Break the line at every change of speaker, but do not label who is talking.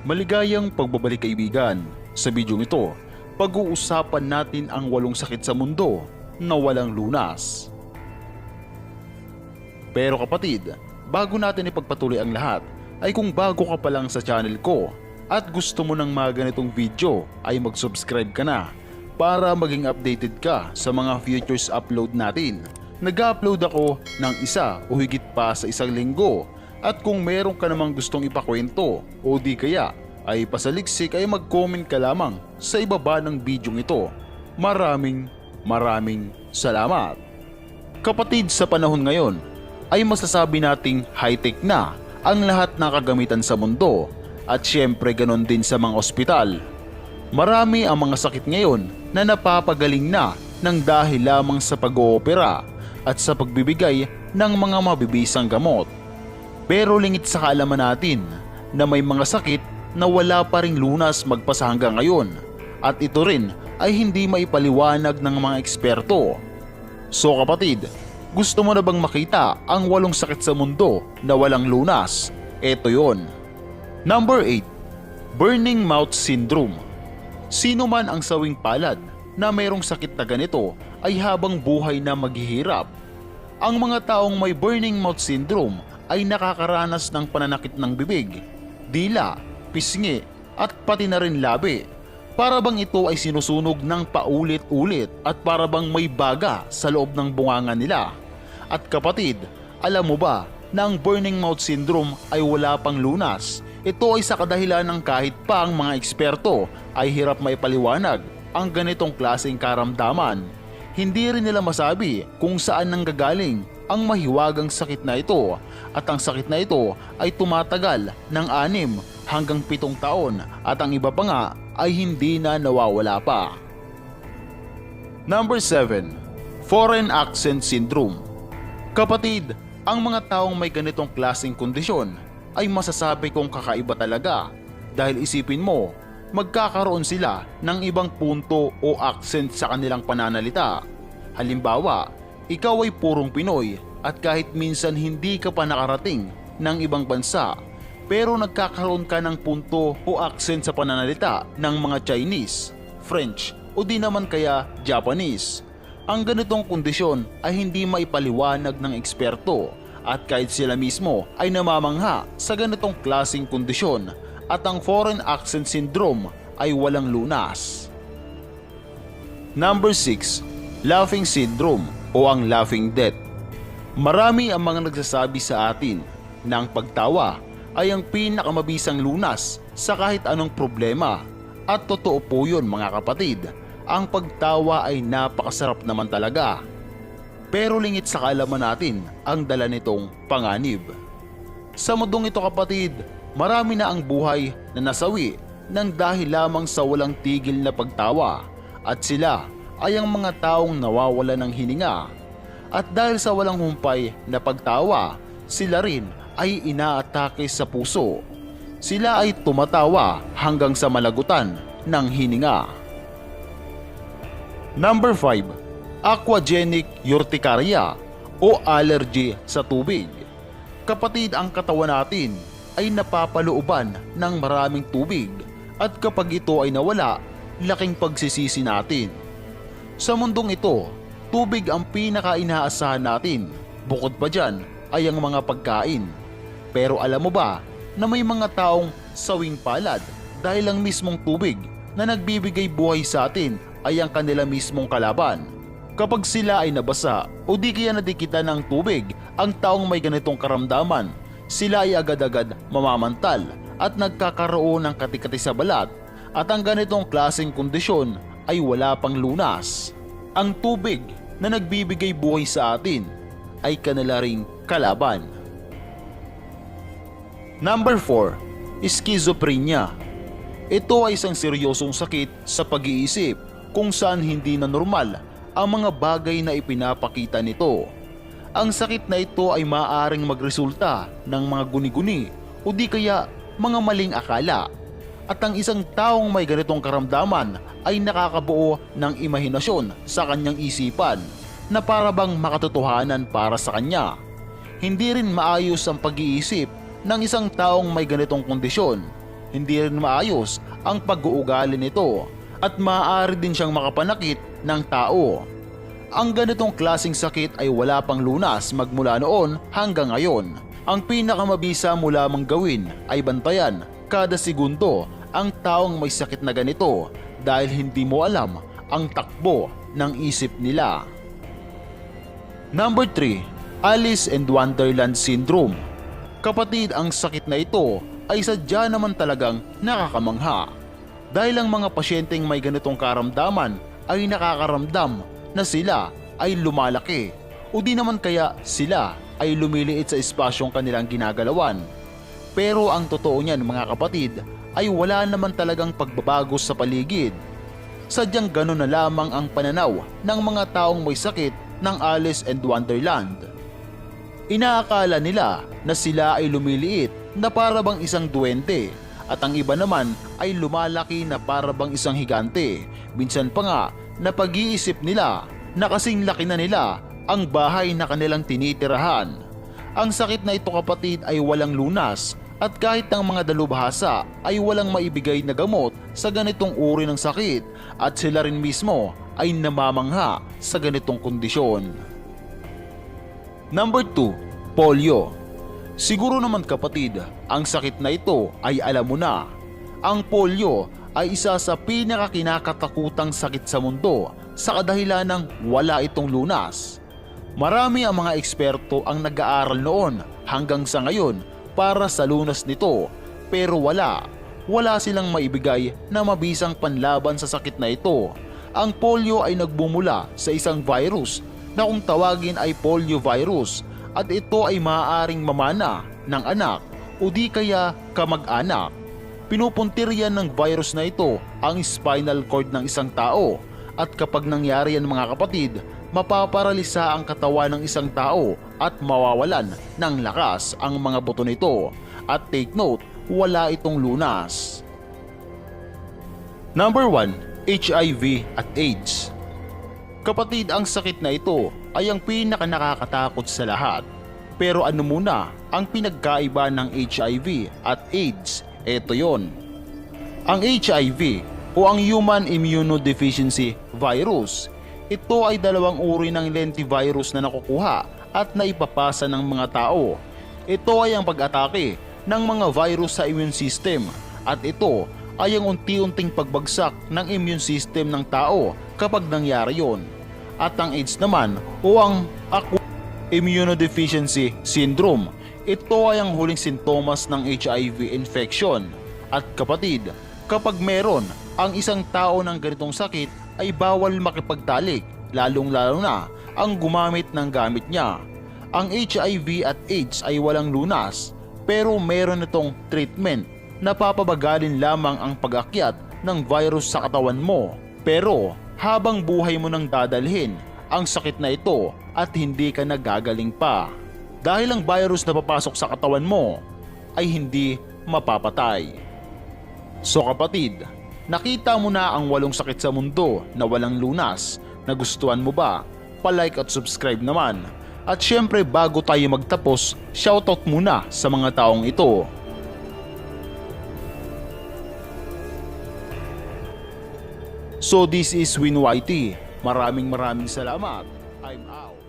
Maligayang pagbabalik kaibigan. Sa bidyong ito, pag-uusapan natin ang walong sakit sa mundo na walang lunas. Pero kapatid, bago natin ipagpatuloy ang lahat, ay kung bago ka pa lang sa channel ko at gusto mo ng mga ganitong video ay mag-subscribe ka na para maging updated ka sa mga futures upload natin. Nag-upload ako ng isa o higit pa sa isang linggo at kung meron ka namang gustong ipakwento o di kaya ay pasaliksik ay mag-comment ka lamang sa ibaba ng bidyong ito. Maraming maraming salamat. Kapatid sa panahon ngayon ay masasabi nating high-tech na ang lahat ng kagamitan sa mundo at syempre ganon din sa mga ospital. Marami ang mga sakit ngayon na napapagaling na ng dahil lamang sa pag-oopera at sa pagbibigay ng mga mabibisang gamot. Pero lingit sa kaalaman natin na may mga sakit na wala pa ring lunas magpasa hanggang ngayon at ito rin ay hindi maipaliwanag ng mga eksperto. So kapatid, gusto mo na bang makita ang walong sakit sa mundo na walang lunas? Ito yon. Number 8. Burning Mouth Syndrome Sino man ang sawing palad na mayroong sakit na ganito ay habang buhay na maghihirap. Ang mga taong may burning mouth syndrome ay nakakaranas ng pananakit ng bibig, dila, pisngi at pati na rin labi. Para bang ito ay sinusunog ng paulit-ulit at para bang may baga sa loob ng bunganga nila. At kapatid, alam mo ba na ang burning mouth syndrome ay wala pang lunas? Ito ay sa kadahilan ng kahit pa ang mga eksperto ay hirap maipaliwanag ang ganitong klaseng karamdaman. Hindi rin nila masabi kung saan nanggagaling ang mahiwagang sakit na ito at ang sakit na ito ay tumatagal ng anim hanggang pitong taon at ang iba pa nga ay hindi na nawawala pa. Number 7. Foreign Accent Syndrome Kapatid, ang mga taong may ganitong klaseng kondisyon ay masasabi kong kakaiba talaga dahil isipin mo, magkakaroon sila ng ibang punto o accent sa kanilang pananalita. Halimbawa, ikaw ay purong Pinoy at kahit minsan hindi ka pa nakarating ng ibang bansa pero nagkakaroon ka ng punto o accent sa pananalita ng mga Chinese, French o di naman kaya Japanese. Ang ganitong kondisyon ay hindi maipaliwanag ng eksperto at kahit sila mismo ay namamangha sa ganitong klasing kondisyon at ang foreign accent syndrome ay walang lunas. Number 6. Laughing syndrome o ang laughing death. Marami ang mga nagsasabi sa atin na ang pagtawa ay ang pinakamabisang lunas sa kahit anong problema. At totoo po yun mga kapatid, ang pagtawa ay napakasarap naman talaga. Pero lingit sa kaalaman natin ang dala nitong panganib. Sa mundong ito kapatid, marami na ang buhay na nasawi ng dahil lamang sa walang tigil na pagtawa at sila ay ang mga taong nawawala ng hininga. At dahil sa walang humpay na pagtawa, sila rin ay inaatake sa puso. Sila ay tumatawa hanggang sa malagutan ng hininga. Number 5. Aquagenic urticaria o allergy sa tubig. Kapatid ang katawan natin ay napapalooban ng maraming tubig at kapag ito ay nawala, laking pagsisisi natin. Sa mundong ito, tubig ang pinaka-inaasahan natin. Bukod pa dyan ay ang mga pagkain. Pero alam mo ba na may mga taong sawing palad dahil ang mismong tubig na nagbibigay buhay sa atin ay ang kanila mismong kalaban. Kapag sila ay nabasa o di kaya nadikitan ng tubig ang taong may ganitong karamdaman, sila ay agad-agad mamamantal at nagkakaroon ng katikati sa balat at ang ganitong klaseng kondisyon ay wala pang lunas. Ang tubig na nagbibigay buhay sa atin ay kanila ring kalaban. Number 4. Schizophrenia Ito ay isang seryosong sakit sa pag-iisip kung saan hindi na normal ang mga bagay na ipinapakita nito. Ang sakit na ito ay maaaring magresulta ng mga guni-guni o di kaya mga maling akala. At ang isang taong may ganitong karamdaman ay nakakabuo ng imahinasyon sa kanyang isipan na para bang makatotohanan para sa kanya. Hindi rin maayos ang pag-iisip ng isang taong may ganitong kondisyon hindi rin maayos ang pag-uugali nito at maaari din siyang makapanakit ng tao. Ang ganitong klasing sakit ay wala pang lunas magmula noon hanggang ngayon. Ang pinakamabisa mo lamang gawin ay bantayan kada segundo ang taong may sakit na ganito dahil hindi mo alam ang takbo ng isip nila. Number 3, Alice and Wonderland Syndrome. Kapatid, ang sakit na ito ay sadya naman talagang nakakamangha. Dahil ang mga pasyenteng may ganitong karamdaman ay nakakaramdam na sila ay lumalaki o di naman kaya sila ay lumiliit sa espasyong kanilang ginagalawan. Pero ang totoo niyan mga kapatid ay wala naman talagang pagbabago sa paligid. Sadyang gano'n na lamang ang pananaw ng mga taong may sakit ng Alice and Wonderland. Inaakala nila na sila ay lumiliit na para bang isang duwende at ang iba naman ay lumalaki na para bang isang higante. Minsan pa nga na pag-iisip nila na kasing laki na nila ang bahay na kanilang tinitirahan. Ang sakit na ito kapatid ay walang lunas at kahit ang mga dalubhasa ay walang maibigay na gamot sa ganitong uri ng sakit at sila rin mismo ay namamangha sa ganitong kondisyon. Number 2, polio. Siguro naman kapatid, ang sakit na ito ay alam mo na. Ang polio ay isa sa pinakakinakatakutang sakit sa mundo sa kadahilan ng wala itong lunas. Marami ang mga eksperto ang nag-aaral noon hanggang sa ngayon para sa lunas nito pero wala. Wala silang maibigay na mabisang panlaban sa sakit na ito. Ang polio ay nagbumula sa isang virus na kung tawagin ay poliovirus at ito ay maaaring mamana ng anak o di kaya kamag-anak. Pinupuntir yan ng virus na ito ang spinal cord ng isang tao at kapag nangyari yan mga kapatid, mapaparalisa ang katawan ng isang tao at mawawalan ng lakas ang mga buto nito. At take note, wala itong lunas. Number 1, HIV at AIDS. Kapatid, ang sakit na ito ay ang pinaka nakakatakot sa lahat. Pero ano muna ang pinagkaiba ng HIV at AIDS? Ito yon. Ang HIV o ang Human Immunodeficiency Virus, ito ay dalawang uri ng lentivirus na nakukuha at naipapasa ng mga tao. Ito ay ang pag-atake ng mga virus sa immune system at ito ay ang unti-unting pagbagsak ng immune system ng tao kapag nangyari yon. At ang AIDS naman o ang acute immunodeficiency syndrome, ito ay ang huling sintomas ng HIV infection. At kapatid, kapag meron ang isang tao ng ganitong sakit ay bawal makipagtalik, lalong-lalo na ang gumamit ng gamit niya. Ang HIV at AIDS ay walang lunas, pero meron itong treatment na papabagalin lamang ang pag-akyat ng virus sa katawan mo. Pero habang buhay mo nang dadalhin ang sakit na ito at hindi ka nagagaling pa. Dahil ang virus na papasok sa katawan mo ay hindi mapapatay. So kapatid, nakita mo na ang walong sakit sa mundo na walang lunas. Nagustuhan mo ba? Palike at subscribe naman. At syempre bago tayo magtapos, shoutout muna sa mga taong ito. So this is Win YT. Maraming maraming salamat. I'm out.